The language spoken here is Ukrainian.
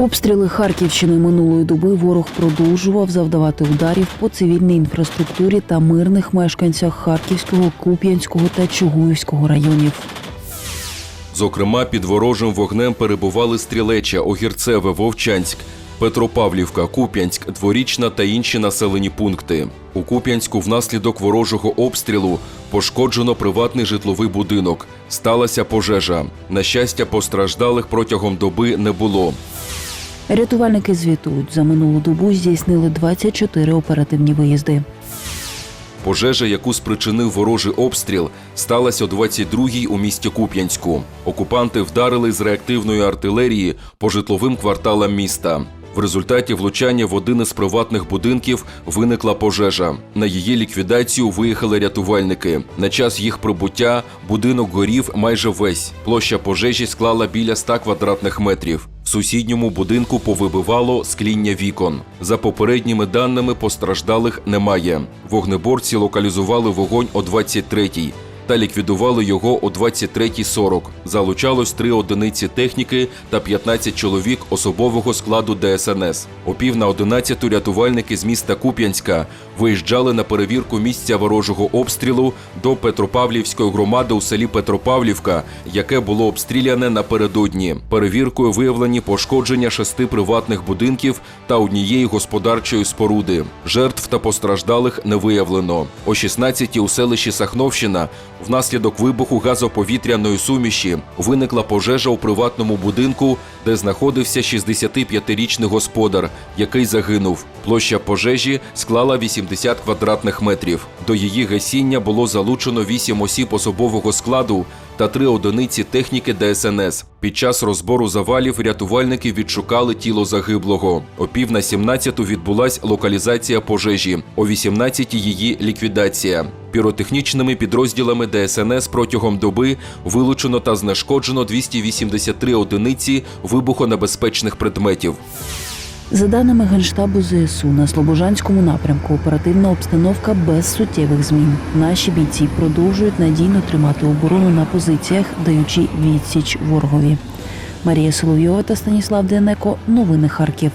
Обстріли Харківщини минулої доби ворог продовжував завдавати ударів по цивільній інфраструктурі та мирних мешканцях Харківського, Куп'янського та Чугуївського районів. Зокрема, під ворожим вогнем перебували Стрілеча, Огірцеве, Вовчанськ, Петропавлівка, Куп'янськ, Дворічна та інші населені пункти. У Куп'янську внаслідок ворожого обстрілу пошкоджено приватний житловий будинок. Сталася пожежа. На щастя, постраждалих протягом доби не було. Рятувальники звітують, за минулу добу здійснили 24 оперативні виїзди. Пожежа, яку спричинив ворожий обстріл, сталася о 22-й у місті Куп'янську. Окупанти вдарили з реактивної артилерії по житловим кварталам міста. В результаті влучання в один із приватних будинків виникла пожежа. На її ліквідацію виїхали рятувальники. На час їх прибуття будинок горів майже весь. Площа пожежі склала біля 100 квадратних метрів. В сусідньому будинку повибивало скління вікон. За попередніми даними постраждалих немає. Вогнеборці локалізували вогонь о 23-й та ліквідували його о 23.40. Залучалось три одиниці техніки та 15 чоловік особового складу ДСНС. О пів на 11 рятувальники з міста Куп'янська виїжджали на перевірку місця ворожого обстрілу до Петропавлівської громади у селі Петропавлівка, яке було обстріляне напередодні. Перевіркою виявлені пошкодження шести приватних будинків та однієї господарчої споруди. Жертв та постраждалих не виявлено. О 16 у селищі Сахновщина внаслідок вибуху газоповітряної суміші виникла пожежа у приватному будинку, де знаходився 65-річний господар, який загинув. Площа пожежі склала 80 квадратних метрів. До її гасіння було залучено 8 осіб особового складу та три одиниці техніки ДСНС. Під час розбору завалів рятувальники відшукали тіло загиблого. О пів на 17 відбулась локалізація пожежі, о 18 її ліквідація. Піротехнічними підрозділами ДСНС протягом доби вилучено та знешкоджено 283 одиниці вибухонебезпечних предметів. За даними Генштабу ЗСУ, на Слобожанському напрямку оперативна обстановка без суттєвих змін. Наші бійці продовжують надійно тримати оборону на позиціях, даючи відсіч ворогові. Марія Соловйова та Станіслав Денеко. Новини Харків.